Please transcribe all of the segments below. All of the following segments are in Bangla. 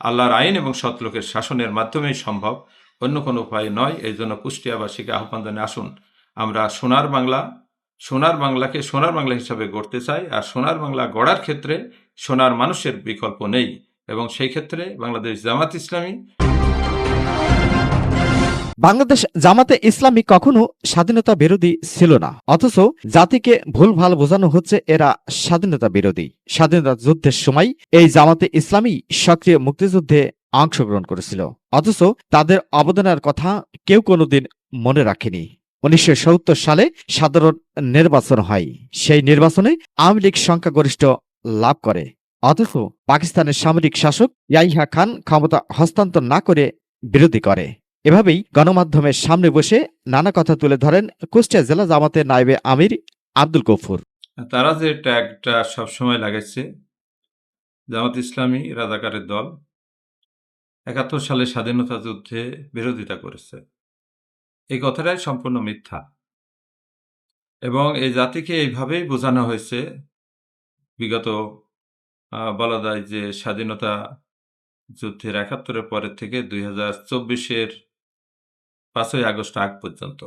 আল্লাহর আইন এবং সৎলোকের শাসনের মাধ্যমেই সম্ভব। অন্য কোনো উপায় নয়, এই জন্য কুষ্টিয়াবাসীকে আহ্বান জানিয়ে আসুন। আমরা সোনার বাংলা, সোনার বাংলাকে সোনার বাংলা হিসাবে গড়তে চাই আর সোনার বাংলা গড়ার ক্ষেত্রে সোনার মানুষের বিকল্প নেই এবং সেই ক্ষেত্রে বাংলাদেশ জামাত ইসলামী বাংলাদেশ জামাতে ইসলামী কখনো স্বাধীনতা বিরোধী ছিল না। অথচ জাতিকে ভুলভাল বোঝানো হচ্ছে এরা স্বাধীনতা বিরোধী। স্বাধীনতা যুদ্ধের সময় এই জামাতে ইসলামী সক্রিয় মুক্তিযুদ্ধে অংশগ্রহণ করেছিল। অথচ তাদের অবদানের কথা কেউ কোনোদিন মনে রাখেনি। উনিশশো সত্তর সালে সাধারণ নির্বাচন হয়। সেই নির্বাচনে আওয়ামী লীগ সংখ্যাগরিষ্ঠ লাভ করে। অথচ পাকিস্তানের সামরিক শাসক ইয়াইহা খান ক্ষমতা হস্তান্তর না করে বিরোধী করে। এভাবেই গণমাধ্যমের সামনে বসে নানা কথা তুলে ধরেন কুষ্টিয়া জেলা জামাতের নাইবে আমির আব্দুল গফুর। তারা যে ট্যাগটা সবসময় লাগাইছে, জামাত ইসলামী রাজাকারের দল, একাত্তর সালে স্বাধীনতা যুদ্ধে বিরোধিতা করেছে। এই কথাটাই সম্পূর্ণ মিথ্যা। এবং এই জাতিকে এইভাবেই বোঝানো হয়েছে, বিগত বলা যায় যে স্বাধীনতা যুদ্ধের একাত্তরের পরের থেকে দুই হাজার চব্বিশের পাঁচই আগস্ট আগ পর্যন্ত।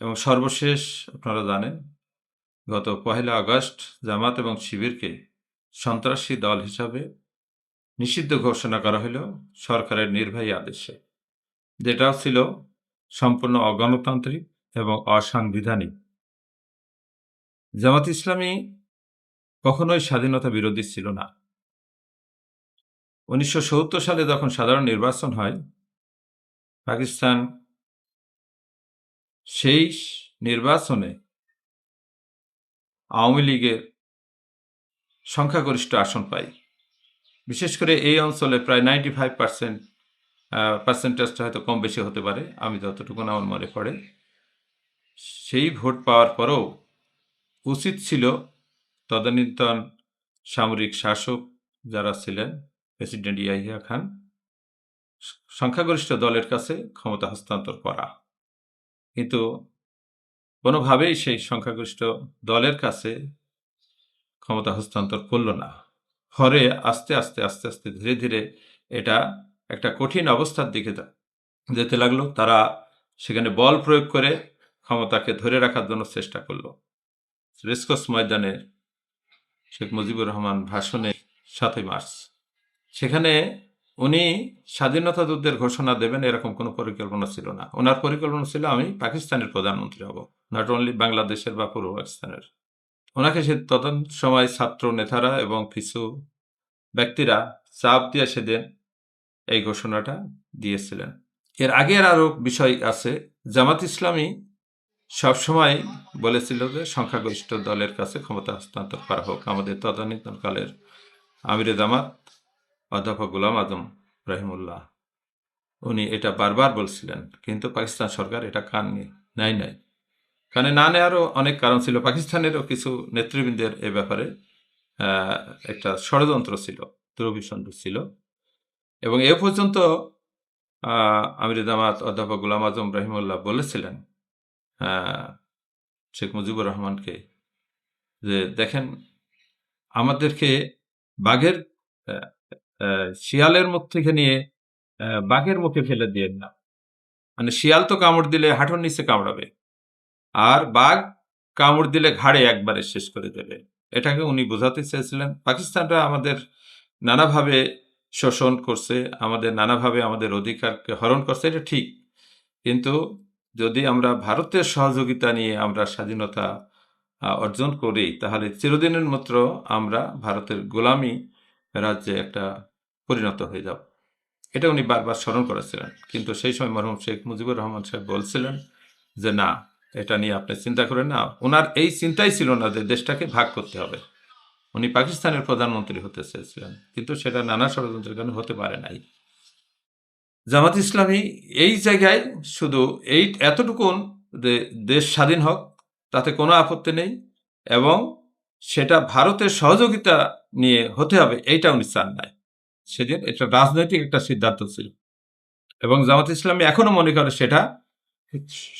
এবং সর্বশেষ আপনারা জানেন, গত পহেলা আগস্ট জামাত এবং শিবিরকে সন্ত্রাসী দল হিসাবে নিষিদ্ধ ঘোষণা করা হলো সরকারের নির্বাহী আদেশে। যেটাও ছিল সম্পূর্ণ অগণতান্ত্রিক এবং অসাংবিধানিক। জামাত ইসলামী কখনোই স্বাধীনতা বিরোধী ছিল না। উনিশশো সত্তর সালে যখন সাধারণ নির্বাচন হয় পাকিস্তান সেই নির্বাচনে আওয়ামী লীগের সংখ্যাগরিষ্ঠ আসন পাই বিশেষ করে এই অঞ্চলে প্রায় নাইনটি ফাইভ পার্সেন্ট পার্সেন্টেজটা হয়তো কম বেশি হতে পারে, আমি যতটুকু আমার মনে পড়ে। সেই ভোট পাওয়ার পরেও উচিত ছিল তদানীন্তন সামরিক শাসক যারা ছিলেন, প্রেসিডেন্ট ইয়াহিয়া খান সংখ্যাগরিষ্ঠ দলের কাছে ক্ষমতা হস্তান্তর করা। কিন্তু কোনোভাবেই সেই সংখ্যাগরিষ্ঠ দলের কাছে ক্ষমতা হস্তান্তর করল না। ফলে আস্তে আস্তে আস্তে আস্তে ধীরে ধীরে এটা একটা কঠিন অবস্থার দিকে যেতে লাগল। তারা সেখানে বল প্রয়োগ করে ক্ষমতাকে ধরে রাখার জন্য চেষ্টা করল। রেসকোস ময়দানে শেখ মুজিবুর রহমান ভাষণে সাতই মার্চ। সেখানে উনি স্বাধীনতা যুদ্ধের ঘোষণা দেবেন, এরকম কোনো পরিকল্পনা ছিল না। ওনার পরিকল্পনা ছিল, আমি পাকিস্তানের প্রধানমন্ত্রী হব নট অনলি বাংলাদেশের বা পূর্ব পাকিস্তানের। ওনাকে সে তদন সময় ছাত্র নেতারা এবং কিছু ব্যক্তিরা চাপ দিয়ে সেদিন এই ঘোষণাটা দিয়েছিলেন। এর আগের আরও বিষয় আছে, জামাত ইসলামী সবসময় বলেছিল যে সংখ্যাগরিষ্ঠ দলের কাছে ক্ষমতা হস্তান্তর করা হোক। আমাদের তদানীন্তনকালের আমিরে জামাত অধ্যাপক গুলাম আজম রহিমুল্লাহ। উনি এটা বারবার বলছিলেন, কিন্তু পাকিস্তান সরকার এটা কান নেয় নাই। কানে না নেওয়ারও অনেক কারণ ছিল। পাকিস্তানেরও কিছু নেতৃবৃন্দের এ ব্যাপারে একটা ষড়যন্ত্র ছিল দুরভিসন্ধ ছিল। এবং এ পর্যন্ত আমির জামাত অধ্যাপক গুলাম আজম রহিমুল্লাহ বলেছিলেন শেখ মুজিবুর রহমানকে যে, দেখেন, আমাদেরকে বাঘের শিয়ালের মুখ থেকে নিয়ে বাঘের মুখে ফেলে দিয়ে না। মানে শিয়াল তো কামড় দিলে হাঁটুর নিচে কামড়াবে, আর বাঘ কামড় দিলে ঘাড়ে একবারে শেষ করে দেবে। এটাকে উনি বোঝাতে চেয়েছিলেন। পাকিস্তানরা আমাদের নানাভাবে শোষণ করছে, আমাদের নানাভাবে আমাদের অধিকারকে হরণ করছে, এটা ঠিক। কিন্তু যদি আমরা ভারতের সহযোগিতা নিয়ে আমরা স্বাধীনতা অর্জন করি, তাহলে চিরদিনের মাত্র আমরা ভারতের গোলামি রাজ্যে একটা পরিণত হয়ে যাব এটা উনি বারবার স্মরণ করেছিলেন। কিন্তু সেই সময় মরহুম শেখ মুজিবুর রহমান সাহেব বলছিলেন যে, না, এটা নিয়ে আপনি চিন্তা করেন না। ওনার এই চিন্তাই ছিল না যে দেশটাকে ভাগ করতে হবে। উনি পাকিস্তানের প্রধানমন্ত্রী হতে চেয়েছিলেন। কিন্তু সেটা নানা ষড়যন্ত্রের কারণে হতে পারে নাই। জামাত ইসলামী এই জায়গায় শুধু এই, এতটুকুন যে দেশ স্বাধীন হোক, তাতে কোনো আপত্তি নেই এবং সেটা ভারতের সহযোগিতা নিয়ে হতে হবে, এইটা উনি চান নাই। সেদিন এটা রাজনৈতিক একটা সিদ্ধান্ত ছিল। এবং জামাত ইসলামী এখনও মনে করে সেটা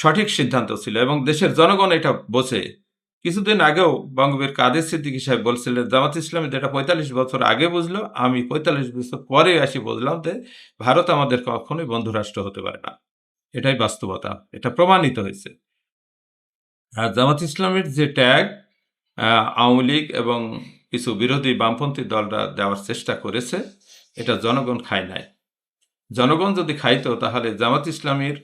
সঠিক সিদ্ধান্ত ছিল এবং দেশের জনগণ এটা বোঝে। কিছুদিন আগেও বঙ্গবীর কাদের সিদ্দিকী সাহেব বলছিলেন, জামাত ইসলামী যেটা পঁয়তাল্লিশ বছর আগে বুঝলো, আমি পঁয়তাল্লিশ বছর পরে আসি বুঝলাম যে ভারত আমাদের কখনোই বন্ধু রাষ্ট্র হতে পারে না। এটাই বাস্তবতা, এটা প্রমাণিত হয়েছে। আর জামাত ইসলামের যে ট্যাগ আওয়ামী লীগ এবং কিছু বিরোধী বামপন্থী দলরা দেওয়ার চেষ্টা করেছে এটা জনগণ খায় নাই। জনগণ যদি খাইতো, তাহলে জামাত ইসলামীর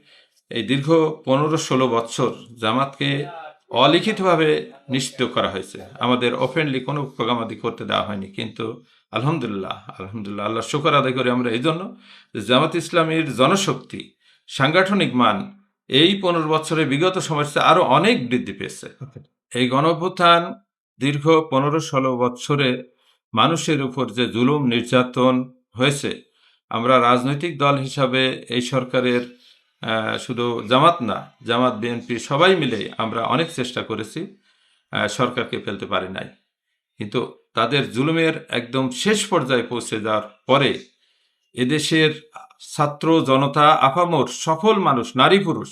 এই দীর্ঘ পনেরো ষোলো বছর জামাতকে অলিখিতভাবে নিশ্চিত করা হয়েছে। আমাদের ওপেনলি কোনো প্রোগ্রামাদি করতে দেওয়া হয়নি। কিন্তু আলহামদুলিল্লাহ আলহামদুলিল্লাহ আল্লাহ শুকর আদায় করি আমরা এই জন্য জামাত ইসলামীর জনশক্তি, সাংগঠনিক মান এই পনেরো বছরে বিগত সময়ের চেয়ে আরও অনেক বৃদ্ধি পেয়েছে। এই গণঅভ্যুত্থান দীর্ঘ পনেরো ষোলো বছরে মানুষের উপর যে জুলুম, নির্যাতন হয়েছে। আমরা রাজনৈতিক দল হিসাবে এই সরকারের শুধু জামাত না, জামাত বিএনপি সবাই মিলে আমরা অনেক চেষ্টা করেছি সরকারকে ফেলতে পারি নাই। কিন্তু তাদের জুলুমের একদম শেষ পর্যায়ে পৌঁছে যাওয়ার পরে এদেশের ছাত্র জনতা আপামর সফল মানুষ, নারী পুরুষ,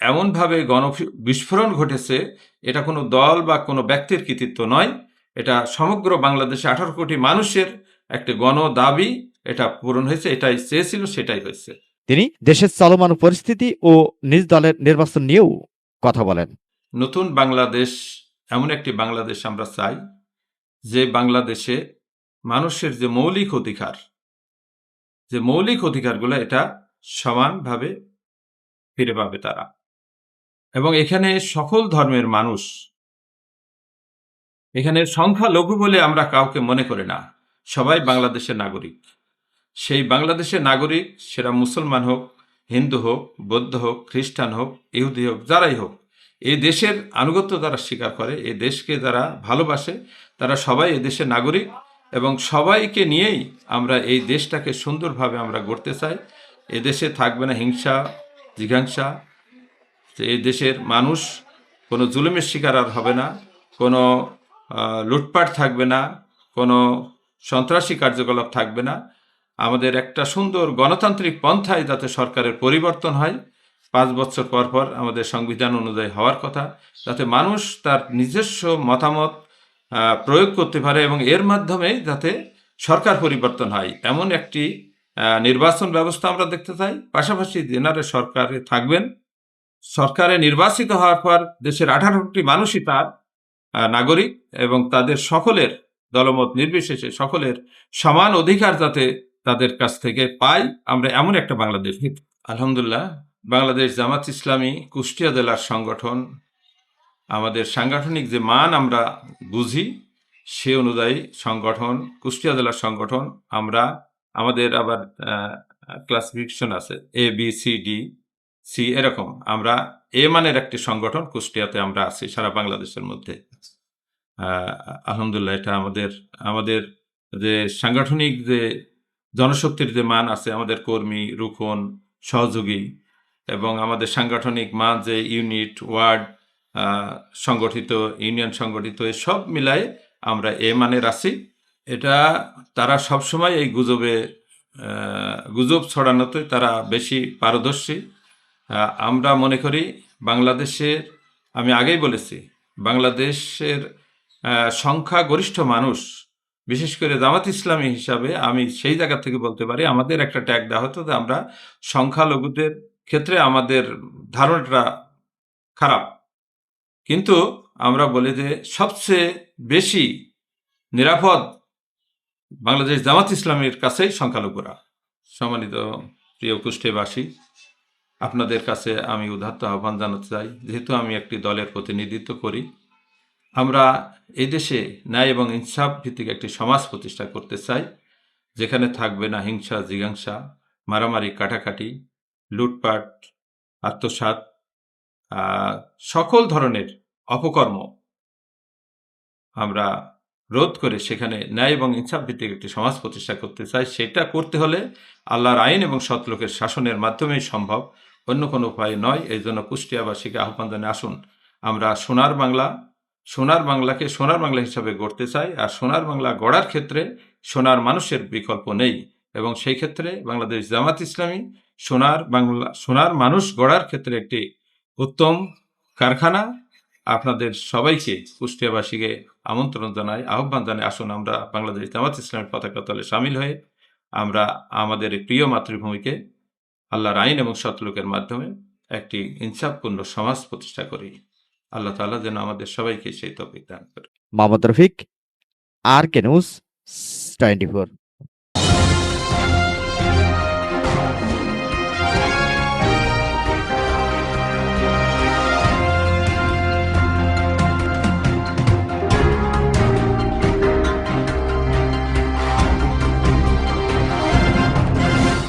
এমনভাবে গণ বিস্ফোরণ ঘটেছে, এটা কোনো দল বা কোনো ব্যক্তির কৃতিত্ব নয়, এটা সমগ্র বাংলাদেশে আঠারো কোটি মানুষের একটা গণ দাবি এটা পূরণ হয়েছে এটাই চেয়েছিল সেটাই হয়েছে। তিনি দেশের চলমান পরিস্থিতি ও নিজ দলের নির্বাচন নিয়েও কথা বলেন। নতুন বাংলাদেশ এমন একটি বাংলাদেশ আমরা চাই যে বাংলাদেশে মানুষের যে মৌলিক অধিকার যে মৌলিক অধিকারগুলো এটা সমানভাবে ফিরে পাবে তারা। এবং এখানে সকল ধর্মের মানুষ এখানে সংখ্যালঘু বলে আমরা কাউকে মনে করি না। সবাই বাংলাদেশের নাগরিক। সেই বাংলাদেশের নাগরিক সেটা মুসলমান হোক, হিন্দু হোক, বৌদ্ধ হোক, খ্রিস্টান হোক, ইহুদি হোক, যারাই হোক এই দেশের আনুগত্য যারা স্বীকার করে এই দেশকে যারা ভালোবাসে, তারা সবাই এই দেশের নাগরিক এবং সবাইকে নিয়েই আমরা এই দেশটাকে সুন্দরভাবে আমরা গড়তে চাই। এ দেশে থাকবে না হিংসা জিঘাংসা এই দেশের মানুষ কোনো জুলুমের শিকার আর হবে না, কোনো লুটপাট থাকবে না, কোনো সন্ত্রাসী কার্যকলাপ থাকবে না। আমাদের একটা সুন্দর গণতান্ত্রিক পন্থায় যাতে সরকারের পরিবর্তন হয়, পাঁচ বছর পর পর আমাদের সংবিধান অনুযায়ী হওয়ার কথা, যাতে মানুষ তার নিজস্ব মতামত প্রয়োগ করতে পারে এবং এর মাধ্যমে যাতে সরকার পরিবর্তন হয়। এমন একটি নির্বাচন ব্যবস্থা আমরা দেখতে চাই। পাশাপাশি জেনারে সরকারে থাকবেন, সরকারে নির্বাচিত হওয়ার পর দেশের আঠারোটি মানুষই তার নাগরিক এবং তাদের সকলের দলমত নির্বিশেষে সকলের সমান অধিকার যাতে তাদের কাছ থেকে পাই, আমরা এমন একটা বাংলাদেশ আলহামদুলিল্লাহ। বাংলাদেশ জামাত ইসলামী কুষ্টিয়া জেলার সংগঠন, আমাদের সাংগঠনিক যে মান আমরা বুঝি, সে অনুযায়ী সংগঠন, কুষ্টিয়া জেলার সংগঠন, আমরা, আমাদের আবার ক্লাসিফিকেশন আছে A B C D C এরকম। আমরা এ মানের একটি সংগঠন কুষ্টিয়াতে আমরা আছি, সারা বাংলাদেশের মধ্যে। আলহামদুলিল্লাহ, এটা আমাদের আমাদের যে সাংগঠনিক যে জনশক্তির যে মান আছে, আমাদের কর্মী রুকন সহযোগী এবং আমাদের সাংগঠনিক মান যে ইউনিট, ওয়ার্ড সংগঠিত, ইউনিয়ন সংগঠিত সব মিলাই আমরা এ মানের আছি। এটা তারা সবসময় এই গুজবে গুজব ছড়ানোতে তারা বেশি পারদর্শী। আমরা মনে করি বাংলাদেশের, আমি আগেই বলেছি, বাংলাদেশের সংখ্যাগরিষ্ঠ মানুষ, বিশেষ করে জামাত ইসলামী হিসাবে আমি সেই জায়গা থেকে বলতে পারি, আমাদের একটা ট্যাগ দেওয়া হতো যে আমরা সংখ্যালঘুদের ক্ষেত্রে আমাদের ধারণাটা খারাপ। কিন্তু আমরা বলি যে সবচেয়ে বেশি নিরাপদ বাংলাদেশ জামাত ইসলামের কাছেই সংখ্যালঘুরা। সম্মানিত প্রিয় কুষ্ঠেবাসী, আপনাদের কাছে আমি উদাত্ত আহ্বান জানাতে চাই। যেহেতু আমি একটি দলের প্রতিনিধিত্ব করি আমরা এই দেশে ন্যায় এবং ইনসাফ ভিত্তিক একটি সমাজ প্রতিষ্ঠা করতে চাই যেখানে থাকবে না হিংসা জিজ্ঞাসা মারামারি কাটাকাটি লুটপাট আত্মসাৎ আহ, সকল ধরনের অপকর্ম আমরা রোধ করে সেখানে ন্যায় এবং ইনসাফ ভিত্তিক একটি সমাজ প্রতিষ্ঠা করতে চাই। সেটা করতে হলে আল্লাহর আইন এবং সৎলোকের শাসনের মাধ্যমেই সম্ভব। অন্য কোনো উপায় নয়। এই জন্য কুষ্টিয়াবাসীকে আহ্বান জানিয়ে আসুন আমরা সোনার বাংলা সোনার বাংলাকে সোনার বাংলা হিসাবে গড়তে চাই আর সোনার বাংলা গড়ার ক্ষেত্রে সোনার মানুষের বিকল্প নেই। এবং সেই ক্ষেত্রে বাংলাদেশ জামাত ইসলামী সোনার বাংলা, সোনার মানুষ গড়ার ক্ষেত্রে একটি উত্তম কারখানা আপনাদের সবাইকে কুষ্টিয়াবাসীকে আমন্ত্রণ জানাই আহ্বান জানাই আসুন আমরা বাংলাদেশ জামাত ইসলামের পতাকা তলে সামিল হয়ে আমরা আমাদের প্রিয় মাতৃভূমিকে আল্লাহর আইন এবং সতলোকের মাধ্যমে একটি ইনসাফপূর্ণ সমাজ প্রতিষ্ঠা করি। আল্লাহ তালা যেন আমাদের সবাইকে সেই তফিক দান করে। Mohammad Rafiq, R K news twenty four.